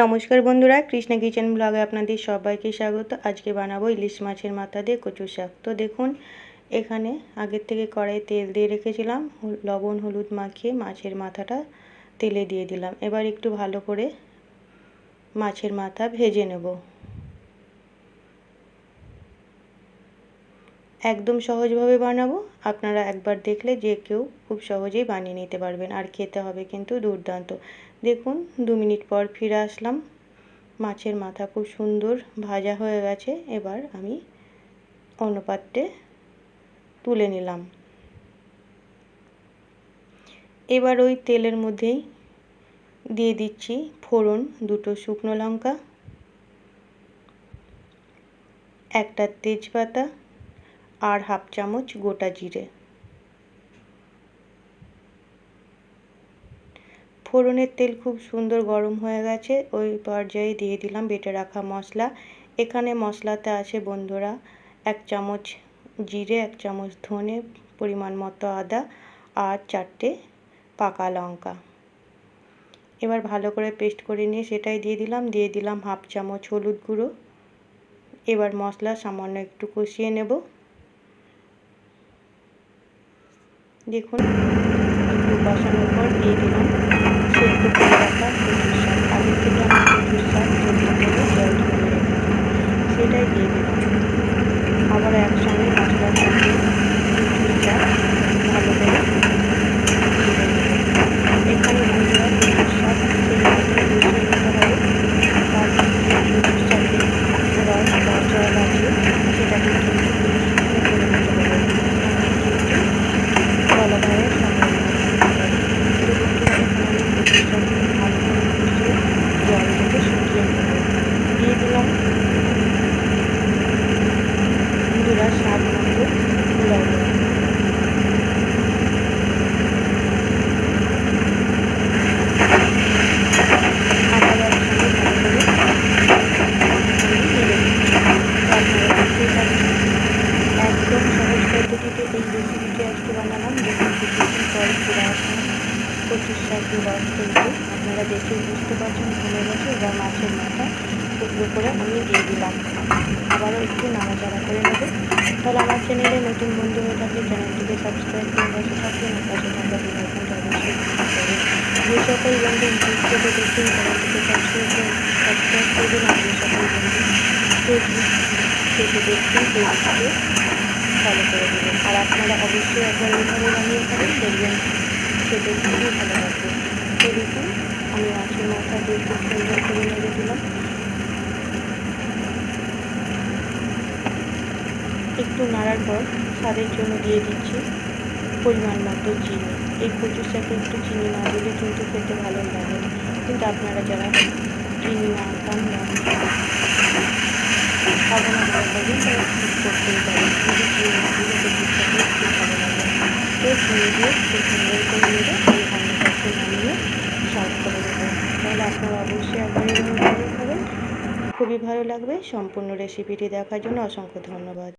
নমস্কার বন্ধুরা, কৃষ্ণা কিচেন ব্লগে আপনাদের সবাইকে স্বাগত। আজকে বানাবো ইলিশ মাছের মাথা দিয়ে কচু শাক। তো দেখুন, এখানে আগের থেকে কড়াই তেল দিয়ে রেখেছিলাম, লবণ, হলুদ মাখিয়ে মাছের মাথাটা তেলে দিয়ে দিলাম। এবার একটু ভালো করে মাছের মাথা ভেজে নেব। একদম সহজভাবে বানাবো। আপনারা একবার দেখলে যে কেউ খুব সহজেই বানিয়ে নিতে পারবেন আর খেতে হবে কিন্তু দুর্দান্ত। দেখুন, দু মিনিট পর ফিরে আসলাম। মাছের মাথা খুব সুন্দর ভাজা হয়ে গেছে। এবার আমি অন্য পাত্রে তুলে নিলাম। এবার ওই তেলের মধ্যেই দিয়ে দিচ্ছি ফোড়ন, দুটো শুকনো লঙ্কা, একটা তেজপাতা আর হাফ চামচ গোটা জিরে। ফোড়নের তেল খুব সুন্দর গরম হয়ে গেছে, ওই পর্যায়ে দিয়ে দিলাম বেটে রাখা মশলা। এখানে মশলাতে আছে বন্ধুরা এক চামচ জিরে, এক চামচ ধনে, পরিমাণ মতো আদা আর চারটে পাকা লঙ্কা। এবার ভালো করে পেস্ট করে নিয়ে সেটাই দিয়ে দিলাম দিয়ে দিলাম হাফ চামচ হলুদ গুঁড়ো। এবার মশলা সামান্য একটু কষিয়ে নেব। দেখুন, একটু বসানোর পর দিয়ে দিলাম। সেদ্ধ করে রাখা কচুর শাক। আগের থেকে আমি কচুর শাক সেদ্ধ করে জল ধরে সেটাই দিয়ে দিলাম। আবার একসঙ্গে মশলার সঙ্গে কচুর শাক ভালো করে এখানে বন্ধুরা কচুর শাক সেই মতন বসিয়ে নিতে হবে তার কচুর শাকের রস বা জল আছে সেটাকে কিন্তু শুকনো করে নিতে হবে ভালোভাবে দিয়ে দিলাম বন্ধুরা স্বাদ মতো লবণ একদম সহজ পদ্ধতিতে এই রেসিপিটি আজকে বানালাম। দেখুন কিছুক্ষণ পর ফিরে আসলাম কচুর শাকের রস কিন্তু আপনারা দেখে বুঝতে পারছেন কমে গেছে এবার মাছের মাথা। টুকরো করে আমি দিয়ে দিলাম। আবারও একটু নাড়াচাড়া করে নেব। তাহলে আমার চ্যানেলে নতুন বন্ধু হয়ে থাকলে চ্যানেলটিকে সাবস্ক্রাইব করে বসে থাকবেন পাশে থাকা বেলাইকনটা অবশ্যই যে সকল বন্ধু ইউটিউব থেকে দেখছেন, চ্যানেলটিকে সাবস্ক্রাইব করে সাবস্ক্রাইব করবেন আর যে সকল বন্ধু ফেসবুক দেখছেন ফেসবুকে ফলো করে দেবেন। আর আপনারা অবশ্যই একবার এইভাবে বানিয়ে খাবেন দেখবেন খেতে খুবই ভালো লাগবে তো দেখুন আমি মাছের মাথা দিয়ে খুব সুন্দর করে নেড়ে দিলাম। একটু নাড়ার পর স্বাদের জন্য দিয়ে দিচ্ছি পরিমাণ মতো চিনি। এই কচুর সাথে একটু চিনি না দিলে কিন্তু খেতে ভালো লাগে। কিন্তু আপনারা যারা চিনি না খান না খাব না করতেই পারেন। চিনি কচুর সাথে একটু ভালো লাগে চিনি দিয়ে খুব সুন্দর করে নেবে অন্য কাছে নামিয়ে সার্ভ করে দেবো তাহলে আপনারা অবশ্যই একবার খাবেন খুবই ভালো লাগবে সম্পূর্ণ রেসিপিটি দেখার জন্য অসংখ্য ধন্যবাদ